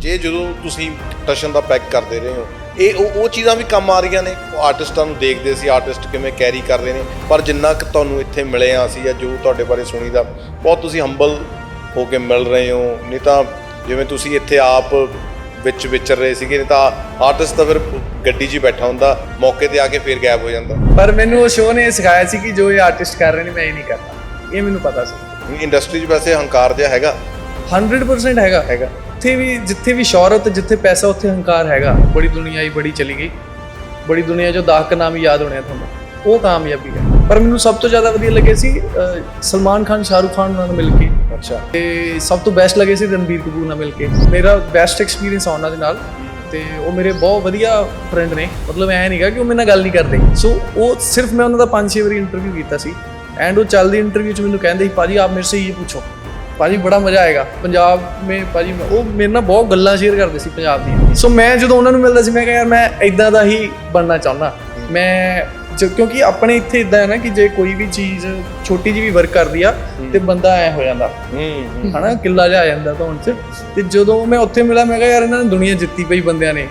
ਜੇ ਜਦੋਂ ਤੁਸੀਂ ਟਸ਼ਨ ਦਾ ਪੈਕ ਕਰਦੇ ਰਹੇ ਹੋ ਇਹ ਉਹ ਉਹ ਚੀਜ਼ਾਂ ਵੀ ਕੰਮ ਆ ਰਹੀਆਂ ਨੇ। ਆਰਟਿਸਟਾਂ ਨੂੰ ਦੇਖਦੇ ਸੀ ਆਰਟਿਸਟ ਕਿਵੇਂ ਕੈਰੀ ਕਰਦੇ ਨੇ। ਪਰ ਜਿੰਨਾ ਕਿ ਤੁਹਾਨੂੰ ਇੱਥੇ ਮਿਲੇ ਆ ਅਸੀਂ ਜਾਂ ਜੋ ਤੁਹਾਡੇ ਬਾਰੇ ਸੁਣੀਦਾ ਬਹੁਤ ਤੁਸੀਂ ਹੰਬਲ ਹੋ ਕੇ ਮਿਲ ਰਹੇ ਹੋ। ਨਹੀਂ ਤਾਂ ਜਿਵੇਂ ਤੁਸੀਂ ਇੱਥੇ ਆਪ ਵਿੱਚ ਵਿਚਰ ਰਹੇ ਸੀਗੇ ਨਹੀਂ ਤਾਂ ਆਰਟਿਸਟ ਤਾਂ ਫਿਰ ਗੱਡੀ 'ਚ ਹੀ ਬੈਠਾ ਹੁੰਦਾ ਮੌਕੇ ਤੇ ਆ ਕੇ ਫੇਰ ਗਾਇਬ ਹੋ ਜਾਂਦਾ। ਪਰ ਮੈਨੂੰ ਉਹ ਸ਼ੋਅ ਨੇ ਸਿਖਾਇਆ ਸੀ ਕਿ ਜੋ ਇਹ ਆਰਟਿਸਟ ਕਰ ਰਹੇ ਨੇ ਮੈਂ ਇਹ ਨਹੀਂ ਕਰਨਾ ਇਹ ਮੈਨੂੰ ਪਤਾ ਸੀ। ਇੰਡਸਟਰੀ 'ਚ ਵੈਸੇ ਹੰਕਾਰ ਜਿਹਾ ਹੈਗਾ। 100% ਹੈਗਾ। ਹੈਗਾ। ਜਿੱਥੇ ਵੀ ਜਿੱਥੇ ਵੀ ਸ਼ੌਹਰਤ ਜਿੱਥੇ ਪੈਸਾ ਉੱਥੇ ਹੰਕਾਰ ਹੈਗਾ। ਬੜੀ ਦੁਨੀਆ ਹੀ ਬੜੀ ਚਲੀ ਗਈ। ਬੜੀ ਦੁਨੀਆ ਜੋ ਦਾਹਕ ਨਾਮ ਹੀ ਯਾਦ ਹੋਣੇ ਆ ਤੁਹਾਨੂੰ। ਉਹ ਕਾਮਯਾਬੀ ਹੈ। ਪਰ ਮੈਨੂੰ ਸਭ ਤੋਂ ਜ਼ਿਆਦਾ ਵਧੀਆ ਲੱਗੇ ਸੀ ਸਲਮਾਨ ਖਾਨ ਸ਼ਾਹਰੁਖ ਖਾਨ ਨਾਲ ਮਿਲ ਕੇ। ਅੱਛਾ। ਤੇ ਸਭ ਤੋਂ ਬੈਸਟ ਲੱਗੇ ਸੀ ਰਣਬੀਰ ਕਪੂਰ ਨਾਲ ਮਿਲ ਕੇ। ਮੇਰਾ ਬੈਸਟ ਐਕਸਪੀਰੀਅੰਸ ਆ ਉਹਨਾਂ ਦੇ ਨਾਲ। ਤੇ ਉਹ ਮੇਰੇ ਬਹੁਤ ਵਧੀਆ ਫਰੈਂਡ ਨੇ। ਮਤਲਬ ਐ ਨਹੀਂਗਾ ਕਿ ਉਹ ਮੇਰੇ ਨਾਲ ਗੱਲ ਨਹੀਂ ਕਰਦੇ। ਸੋ ਉਹ ਸਿਰਫ ਮੈਂ ਉਹਨਾਂ ਦਾ 5-6 ਵਾਰੀ ਇੰਟਰਵਿਊ ਕੀਤਾ ਸੀ। ਐਂਡ ਉਹ ਚੱਲਦੀ ਇੰਟਰਵਿਊ 'ਚ ਮੈਨੂੰ ਕਹਿੰਦੇ ਸੀ ਭਾਜੀ ਆਪ ਮੇਰੇ ਸੇ ਇਹ ਪੁੱਛੋ। ਭਾਜੀ ਬੜਾ ਮਜ਼ਾ ਆਏਗਾ। ਪੰਜਾਬ ਮੇ ਭਾਜੀ ਉਹ ਮੇਰੇ ਨਾਲ ਬਹੁਤ ਗੱਲਾਂ ਸ਼ੇਅਰ ਕਰਦੇ ਸੀ ਪੰਜਾਬ ਦੀਆਂ। ਸੋ ਮੈਂ ਜਦੋਂ ਉਹਨਾਂ ਨੂੰ ਮਿਲਦਾ ਸੀ ਮੈਂ ਕਿਹਾ ਯਾਰ ਮੈਂ ਇਦਾਂ ਦਾ ਹੀ ਬਣਨਾ ਚਾਹੁੰਦਾ। ਮੈਂ ਜ- ਕਿਉਂਕਿ ਆਪਣੇ ਇੱਥੇ ਇਦਾਂ ਹੈ ਨਾ ਕਿ ਜੇ ਕੋਈ ਵੀ ਚੀਜ਼ ਛੋਟੀ ਜਿਹੀ ਵੀ ਵਰਕ ਕਰਦੀ ਆ ਤੇ ਬੰਦਾ ਐ ਹੋ ਜਾਂਦਾ। ਹਨਾ ਕਿੱਲਾ ਜਾ ਆ ਜਾਂਦਾ ਧੌਣ ਚ। ਤੇ ਜਦੋਂ ਮੈਂ ਉੱਥੇ ਮਿਲਾ ਮੈਂ ਕਿਹਾ ਯਾਰ ਇਹਨਾਂ ਨੇ ਦੁਨੀਆ ਜਿੱਤੀ ਪਈ ਬੰਦਿਆਂ ਨੇ।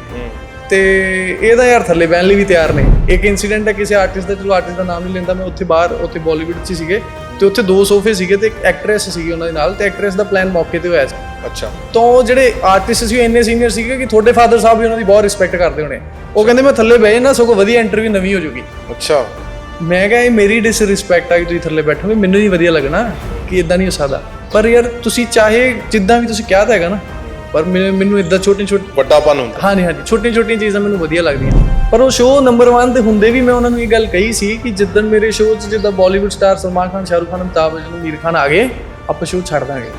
ਤੇ ਇਹਦਾ ਯਾਰ ਥੱਲੇ ਬਹਿਣ ਲਈ ਵੀ ਤਿਆਰ ਨੇ। ਇੱਕ ਇਨਸੀਡੈਂਟ ਹੈ ਕਿਸੇ ਆਰਟਿਸਟ ਦਾ ਚਲੋ ਆਰਟਿਸਟ ਦਾ ਨਾਮ ਨਹੀਂ ਲੈਂਦਾ ਮੈਂ ਉੱਥੇ ਬਾਹਰ ਉੱਥੇ ਬਾਲੀਵੁੱਡ 'ਚ ਸੀਗੇ। ਤੇ ਉੱਥੇ ਦੋ ਸੋਫੇ ਸੀਗੇ ਤੇ ਇੱਕ ਐਕਟ੍ਰੈਸ ਸੀਗੀ ਉਹਨਾਂ ਦੇ ਨਾਲ ਤੇ ਐਕਟ੍ਰੈਸ ਦਾ ਪਲਾਨ ਮੌਕੇ ਤੇ ਹੋਇਆ ਸੀ। ਅੱਛਾ। ਤਾਂ ਉਹ ਜਿਹੜੇ ਆਰਟਿਸਟ ਸੀ ਉਹ ਇੰਨੇ ਸੀਨੀਅਰ ਸੀਗੇ ਕਿ ਤੁਹਾਡੇ ਫਾਦਰ ਸਾਹਿਬ ਵੀ ਉਹਨਾਂ ਦੀ ਬਹੁਤ ਰਿਸਪੈਕਟ ਕਰਦੇ ਹੋਣੇ। ਉਹ ਕਹਿੰਦੇ ਮੈਂ ਥੱਲੇ ਬਹਿ ਨਾ ਸਗੋਂ ਵਧੀਆ ਇੰਟਰਵਿਊ ਨਵੀਂ ਹੋ ਜੂਗੀ ਅੱਛਾ। ਮੈਂ ਕਿਹਾ ਇਹ ਮੇਰੀ ਡਿਸਰਿਸਪੈਕਟ ਆ ਕਿ ਤੁਸੀਂ ਥੱਲੇ ਬੈਠੋਗੇ ਮੈਨੂੰ ਨਹੀਂ ਵਧੀਆ ਲੱਗਣਾ ਕਿ ਇਦਾਂ ਨਹੀਂ ਹੋ ਸਕਦਾ। ਪਰ ਯਾਰ ਤੁਸੀਂ ਚਾਹੇ ਜਿੱਦਾਂ ਵੀ ਤੁਸੀਂ ਕਿਹਾ ਤਾਂ ਹੈਗਾ ਨਾ ਪਰ ਮੈਨੂੰ ਮੈਨੂੰ ਇਦਾਂ ਛੋਟੇ ਛੋਟੇ ਵੱਡਾਪਨ ਹੁੰਦਾ। ਹਾਂਜੀ ਹਾਂਜੀ ਛੋਟੀਆਂ ਛੋਟੀਆਂ ਚੀਜ਼ਾਂ ਮੈਨੂੰ ਵਧੀਆ ਲੱਗਦੀਆਂ। ਪਰ ਉਹ ਸ਼ੋਅ ਨੰਬਰ 1 ਤੇ ਹੁੰਦੇ ਵੀ ਮੈਂ ਉਹਨਾਂ ਨੂੰ ਇਹ ਗੱਲ ਕਹੀ ਸੀ ਕਿ ਜਿੱਦਣ ਮੇਰੇ ਸ਼ੋਅ 'ਚ ਜਿੱਦਾਂ ਬਾਲੀਵੁੱਡ ਸਟਾਰ ਸਲਮਾਨ ਖਾਨ ਸ਼ਾਹਰੁਖ ਖਾਨ ਅਮਿਤਾਭ ਬੱਚਨ ਅਮੀਰ ਖਾਨ ਆ ਗਏ ਆਪਾਂ ਸ਼ੋਅ ਛੱਡ ਦਾਂਗੇ।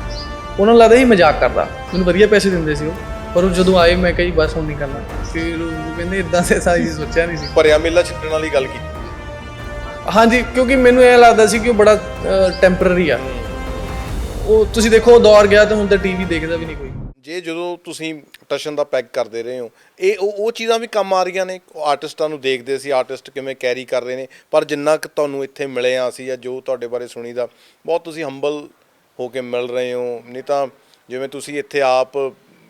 ਉਹਨਾਂ ਨੂੰ ਲੱਗਦਾ ਸੀ ਮਜ਼ਾਕ ਕਰਦਾ। ਮੈਨੂੰ ਵਧੀਆ ਪੈਸੇ ਦਿੰਦੇ ਸੀ ਉਹ ਪਰ ਉਹ ਜਦੋਂ ਆਏ ਮੈਂ ਕਹੀ ਬਸ ਹੁਣ ਨਹੀਂ ਕਰਨਾ। ਫਿਰ ਉਹ ਕਹਿੰਦੇ ਇਦਾਂ ਤੇ ਸਾਰੀ ਸੋਚਿਆ ਨਹੀਂ ਸੀ। ਭਰਿਆ ਮੇਲਾ ਛੱਡਣ ਵਾਲੀ ਗੱਲ ਕੀਤੀ। ਹਾਂਜੀ ਕਿਉਂਕਿ ਮੈਨੂੰ ਇਹ ਲੱਗਦਾ ਸੀ ਕਿ ਉਹ ਬੜਾ ਟੈਂਪਰਰੀ ਆ। ਉਹ ਤੁਸੀਂ ਦੇਖੋ ਦੌਰ ਗਿਆ ਤੇ ਹੁਣ ਤਾਂ ਟੀਵੀ ਦੇਖਦਾ ਵੀ ਨਹੀਂ ਕੋਈ। ਜੇ ਜਦੋਂ ਤੁਸੀਂ ਟਸ਼ਨ ਦਾ ਪੈਕ ਕਰਦੇ ਰਹੇ ਹੋ, ਇਹ ਉਹ ਉਹ ਚੀਜ਼ਾਂ ਵੀ ਕੰਮ ਆ ਰਹੀਆਂ ਨੇ। ਆਰਟਿਸਟਾਂ ਨੂੰ ਦੇਖਦੇ ਸੀ, ਆਰਟਿਸਟ ਕਿਵੇਂ ਕੈਰੀ ਕਰ ਰਹੇ ਨੇ। ਪਰ ਜਿੰਨਾ ਕਿ ਤੁਹਾਨੂੰ ਇੱਥੇ ਮਿਲੇ ਆ ਅਸੀਂ ਜਾਂ ਜੋ ਤੁਹਾਡੇ ਬਾਰੇ ਸੁਣੀਦਾ, ਬਹੁਤ ਤੁਸੀਂ ਹੰਬਲ ਹੋ ਕੇ ਮਿਲ ਰਹੇ ਹੋ। ਨਹੀਂ ਤਾਂ ਜਿਵੇਂ ਤੁਸੀਂ ਇੱਥੇ ਆਪ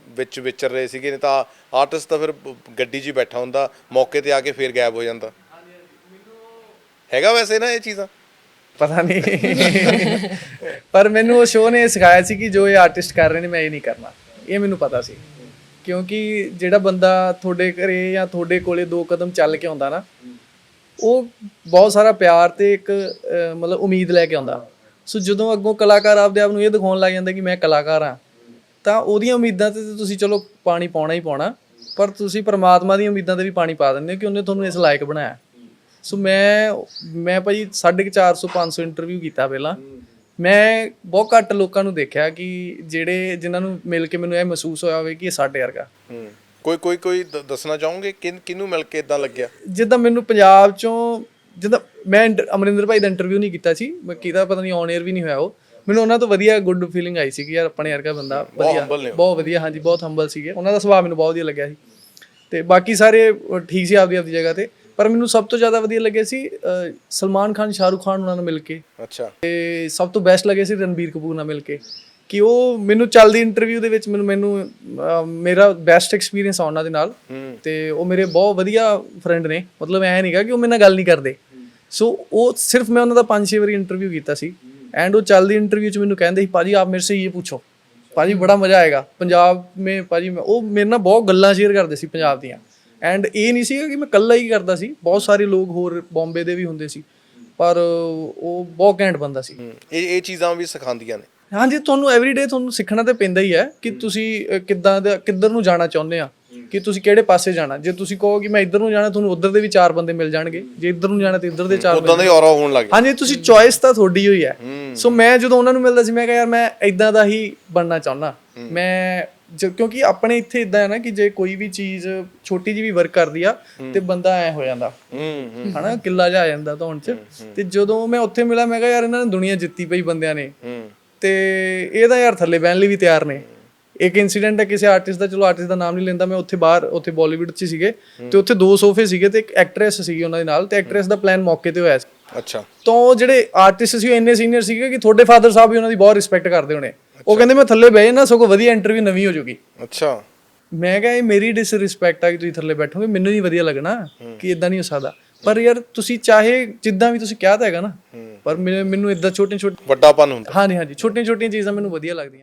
ਵਿੱਚ ਵਿਚਰ ਰਹੇ ਸੀਗੇ, ਨਹੀਂ ਤਾਂ ਆਰਟਿਸਟ ਤਾਂ ਫਿਰ ਗੱਡੀ 'ਚ ਹੀ ਬੈਠਾ ਹੁੰਦਾ, ਮੌਕੇ ਤੇ ਆ ਕੇ ਫੇਰ ਗਾਇਬ ਹੋ ਜਾਂਦਾ। ਹੈਗਾ ਵੈਸੇ ਨਾ ਇਹ ਚੀਜ਼ਾਂ? ਪਤਾ ਨਹੀਂ। ਪਰ ਮੈਨੂੰ ਉਹ ਸ਼ੋਅ ਨੇ ਇਹ ਸਿਖਾਇਆ ਸੀ ਕਿ ਜੋ ਇਹ ਆਰਟਿਸਟ ਕਰ ਰਹੇ ਨੇ, ਮੈਂ ਇਹ ਨਹੀਂ ਕਰਨਾ। ਇਹ ਮੈਨੂੰ ਪਤਾ ਸੀ। ਕਿਉਂਕਿ ਜਿਹੜਾ ਬੰਦਾ ਤੁਹਾਡੇ ਘਰੇ ਜਾਂ ਤੁਹਾਡੇ ਕੋਲੇ ਦੋ ਕਦਮ ਚੱਲ ਕੇ ਆਉਂਦਾ ਨਾ, ਉਹ ਬਹੁਤ ਸਾਰਾ ਪਿਆਰ ਤੇ ਇੱਕ ਮਤਲਬ ਉਮੀਦ ਲੈ ਕੇ ਆਉਂਦਾ। ਸੋ ਜਦੋਂ ਅੱਗੋਂ ਕਲਾਕਾਰ ਆਪਦੇ ਆਪ ਨੂੰ ਇਹ ਦਿਖਾਉਣ ਲੱਗ ਜਾਂਦਾ ਕਿ ਮੈਂ ਕਲਾਕਾਰ ਹਾਂ, ਤਾਂ ਉਹਦੀਆਂ ਉਮੀਦਾਂ ਤੇ ਤਾਂ ਤੁਸੀਂ ਚਲੋ ਪਾਣੀ ਪਾਉਣਾ ਹੀ ਪਾਉਣਾ, ਪਰ ਤੁਸੀਂ ਪਰਮਾਤਮਾ ਦੀਆਂ ਉਮੀਦਾਂ ਤੇ ਵੀ ਪਾਣੀ ਪਾ ਦਿੰਦੇ ਹੋ ਕਿ ਉਹਨੇ ਤੁਹਾਨੂੰ ਇਸ ਲਾਇਕ ਬਣਾਇਆ। ਸੋ ਮੈਂ ਮੈਂ ਭਾਈ 450 500 ਇੰਟਰਵਿਊ ਕੀਤਾ ਪਹਿਲਾਂ। ਮੈਂ ਬਹੁਤ ਘੱਟ ਲੋਕਾਂ ਨੂੰ ਦੇਖਿਆ ਕਿ ਜਿਹੜੇ ਜਿਨ੍ਹਾਂ ਨੂੰ ਮਿਲ ਕੇ ਮੈਨੂੰ ਇਹ ਮਹਿਸੂਸ ਹੋਇਆ ਹੋਵੇ ਕਿ ਇਹ ਸਾਡੇ ਵਰਗਾ। ਹੂੰ। ਕੋਈ ਕੋਈ ਕੋਈ ਦੱਸਣਾ ਚਾਹੋਗੇ? ਕਿ ਕਿਹਨੂੰ ਮਿਲ ਕੇ ਇਦਾਂ ਲੱਗਿਆ? ਜਿੱਦਾਂ ਮੈਨੂੰ ਪੰਜਾਬ ਚੋਂ ਜਿੱਦਾਂ ਮੈਂ ਅਮਰਿੰਦਰ ਭਾਈ ਦਾ ਇੰਟਰਵਿਊ ਨਹੀਂ ਕੀਤਾ ਸੀ ਮੈਂ ਕੀਤਾ ਪਤਾ ਨਹੀਂ ਔਨ 에ਅਰ ਵੀ ਨਹੀਂ ਹੋਇਆ ਉਹ। ਮੈਨੂੰ ਉਹਨਾਂ ਤੋਂ ਵਧੀਆ ਗੁੱਡ ਫੀਲਿੰਗ ਆਈ ਸੀ ਕਿ ਯਾਰ ਆਪਣੇ ਵਰਗਾ ਬੰਦਾ ਵਧੀਆ। ਬਹੁਤ ਵਧੀਆ ਹਾਂਜੀ ਬਹੁਤ ਹੰਬਲ ਸੀਗੇ। ਉਹਨਾਂ ਦਾ ਸੁਭਾਅ ਮੈਨੂੰ ਬਹੁਤ ਵਧੀਆ ਲੱਗਿਆ ਸੀ। ਤੇ ਬਾਕੀ ਸਾਰੇ ਠੀਕ ਸੀ ਆਪਦੀ ਆਪਦੀ ਜਗ੍ਹਾ ਤੇ। ਪਰ ਮੈਨੂੰ ਸਭ ਤੋਂ ਜ਼ਿਆਦਾ ਵਧੀਆ ਲੱਗਿਆ ਸੀ ਅਹ, ਸਲਮਾਨ ਖਾਨ ਸ਼ਾਹਰੁਖ ਖਾਨ ਉਹਨਾਂ ਨਾਲ ਮਿਲ ਕੇ। ਅੱਛਾ। ਤੇ ਸਭ ਤੋਂ ਬੈਸਟ ਲੱਗੇ ਸੀ ਰਣਬੀਰ ਕਪੂਰ ਨਾਲ ਮਿਲ ਕੇ ਕਿ ਉਹ ਮੈਨੂੰ ਚੱਲਦੀ ਇੰਟਰਵਿਊ ਦੇ ਵਿੱਚ ਮੈਨੂੰ ਮੈਨੂੰ ਅਹ, ਮੇਰਾ ਬੈਸਟ ਐਕਸਪੀਰੀਅੰਸ ਆ ਉਹਨਾਂ ਦੇ ਨਾਲ। ਹੂੰ। ਤੇ ਉਹ ਮੇਰੇ ਬਹੁਤ ਵਧੀਆ ਫਰੈਂਡ ਨੇ। ਮਤਲਬ ਐ ਨਹੀਂਗਾ ਕਿ ਉਹ ਮੇਰੇ ਨਾਲ ਗੱਲ ਨਹੀਂ ਕਰਦੇ। ਸੋ ਉਹ ਸਿਰਫ ਮੈਂ ਉਹਨਾਂ ਦਾ 5-6 ਵਾਰੀ ਇੰਟਰਵਿਊ ਕੀਤਾ ਸੀ। ਐਂਡ ਉਹ ਚੱਲਦੀ ਇੰਟਰਵਿਊ 'ਚ ਮੈਨੂੰ ਕਹਿੰਦੇ ਸੀ ਭਾਜੀ ਆਪ ਮੇਰੇ ਸੇ ਇਹ ਪੁੱਛੋ। ਭਾਜੀ ਬੜਾ ਮਜ਼ਾ ਆਏਗਾ। ਪੰਜਾਬ ਮੇ ਭਾਜੀ ਮੈਂ ਉਹ ਮੇਰੇ ਨਾਲ ਬਹੁਤ ਗੱਲਾਂ ਸ਼ੇਅਰ ਕਰਦੇ ਸੀ ਪੰਜਾਬ ਦੀਆਂ। ਐਂਡ ਇਹ ਨਹੀਂ ਸੀਗਾ ਕਿ ਮੈਂ ਇਕੱਲਾ ਹੀ ਕਰਦਾ ਸੀ। ਬਹੁਤ ਸਾਰੇ ਲੋਕ ਹੋਰ ਬੰਬੇ ਦੇ ਵੀ ਹੁੰਦੇ ਸੀ। ਪਰ ਉਹ ਬਹੁਤ ਘੈਂਟ ਬੰਦਾ ਸੀ। ਇਹ ਇਹ ਚੀਜ਼ਾਂ ਵੀ ਸਿਖਾਉਂਦੀਆਂ ਨੇ। ਹਾਂਜੀ ਤੁਹਾਨੂੰ ਐਵਰੀਡੇ ਤੁਹਾਨੂੰ ਸਿੱਖਣਾ ਤੇ ਪੈਂਦਾ ਹੀ ਹੈ ਕਿ ਤੁਸੀਂ ਕਿੱਦਾਂ ਦਾ ਕਿੱਧਰ ਨੂੰ ਜਾਣਾ ਚਾਹੁੰਦੇ ਆ। ਕਿ ਤੁਸੀਂ ਕਿਹੜੇ ਪਾਸੇ ਜਾਣਾ। ਜੇ ਤੁਸੀਂ ਕਹੋ ਕਿ ਮੈਂ ਇੱਧਰ ਨੂੰ ਜਾਣਾ ਤੁਹਾਨੂੰ ਉੱਧਰ ਦੇ ਵੀ ਚਾਰ ਬੰਦੇ ਮਿਲ ਜਾਣਗੇ। ਜੇ ਇੱਧਰ ਨੂੰ ਜਾਣਾ ਤੇ ਇੱਧਰ ਦੇ ਚਾਰ ਉਦਾਂ ਦਾ ਹੀ ਔਰਾ ਹੋਣ ਲੱਗ ਗਿਆ ਹਾਂਜੀ ਤੁਸੀਂ ਚੋਇਸ ਤਾਂ ਤੁਹਾਡੀ ਹੋਈ ਹੂੰ। ਸੋ ਮੈਂ ਜਦੋਂ ਉਹਨਾਂ ਨੂੰ ਮਿਲਦਾ ਸੀ ਮੈਂ ਕਿਹਾ ਯਾਰ ਮੈਂ ਇਦਾਂ ਦਾ ਹੀ ਬਣਨਾ ਚਾਹੁੰਦਾ। ਮੈਂ ਜ- ਕਿਉਂਕਿ ਆਪਣੇ ਇੱਥੇ ਇਦਾਂ ਹੈ ਨਾ ਕਿ ਜੇ ਕੋਈ ਵੀ ਚੀਜ਼ ਛੋਟੀ ਜਿਹੀ ਵੀ ਵਰਕ ਕਰਦੀ ਆ ਤੇ ਬੰਦਾ ਐ ਹੋ ਜਾਂਦਾ। ਹੂੰ ਹਨਾ ਕਿੱਲਾ ਜਾ ਆ ਜਾਂਦਾ ਧੌਣ ਚ। ਤੇ ਜਦੋਂ ਮੈਂ ਉੱਥੇ ਮਿਲਾ ਮੈਂ ਕਿਹਾ ਯਾਰ ਇਹਨਾਂ ਨੇ ਦੁਨੀਆ ਜਿੱਤੀ ਪਈ ਬੰਦਿਆਂ ਨੇ। ਹੂੰ। ਤੇ ਇਹਦਾ ਯਾਰ ਥੱਲੇ ਬਹਿਣ ਲਈ ਵੀ ਤਿਆਰ ਨੇ। ਇੱਕ ਇਨਸੀਡੈਂਟ ਹੈ ਕਿਸੇ ਆਰਟਿਸਟ ਦਾ ਚਲੋ ਆਰਟਿਸਟ ਦਾ ਨਾਮ ਨਹੀਂ ਲੈਂਦਾ ਮੈਂ ਉੱਥੇ ਬਾਹਰ ਉੱਥੇ ਬਾਲੀਵੁੱਡ 'ਚ ਹੀ ਸੀਗੇ ਤੇ ਉੱਥੇ ਦੋ ਸੋਫੇ ਸੀਗੇ ਤੇ ਇੱਕ ਐਕਟ੍ਰੈਸ ਸੀਗੀ ਉਹਨਾਂ ਦੇ ਨਾਲ ਤੇ ਐਕਟ੍ਰੈਸ ਦਾ ਪਲਾਨ ਮੌਕੇ ਤੇ ਹੋਇਆ ਸੀ। ਅੱਛਾ। ਤਾਂ ਉਹ ਜਿਹੜੇ ਆਰਟਿਸਟ ਸੀ ਉਹ ਇੰਨੇ ਸੀਨੀਅਰ ਸੀਗੇ ਕਿ ਤੁਹਾਡੇ ਫਾਦਰ ਸਾਹਿਬ ਵੀ ਉਹਨਾਂ ਦੀ ਬਹੁਤ ਰਿਸਪੈਕਟ ਕਰਦੇ ਹੋਣੇ। ਉਹ ਕਹਿੰਦੇ ਮੈਂ ਥੱਲੇ ਬਹਿ ਨਾ ਸਗੋਂ ਵਧੀਆ ਇੰਟਰਵਿਊ ਨਵੀਂ ਹੋ ਜੂਗੀ ਅੱਛਾ। ਮੈਂ ਕਿਹਾ ਇਹ ਮੇਰੀ ਡਿਸਰਿਸਪੈਕਟ ਆ ਕਿ ਤੁਸੀਂ ਥੱਲੇ ਬੈਠੋਗੇ ਮੈਨੂੰ ਨਹੀਂ ਵਧੀਆ ਲੱਗਣਾ ਕਿ ਇਦਾਂ ਨਹੀਂ ਹੋ ਸਕਦਾ। ਪਰ ਯਾਰ ਤੁਸੀਂ ਚਾਹੇ ਜਿੱਦਾਂ ਵੀ ਤੁਸੀਂ ਕਿਹਾ ਤਾਂ ਹੈਗਾ ਨਾ ਪਰ ਮੈਨੂੰ ਮੈਨੂੰ ਇਦਾਂ ਛੋਟੇ ਛੋਟੇ ਵੱਡਾਪਨ ਹੁੰਦਾ। ਹਾਂਜੀ ਹਾਂਜੀ ਛੋਟੀਆਂ ਛੋਟੀਆਂ ਚੀਜ਼ਾਂ ਮੈਨੂੰ ਵਧੀਆ ਲੱਗਦੀਆਂ।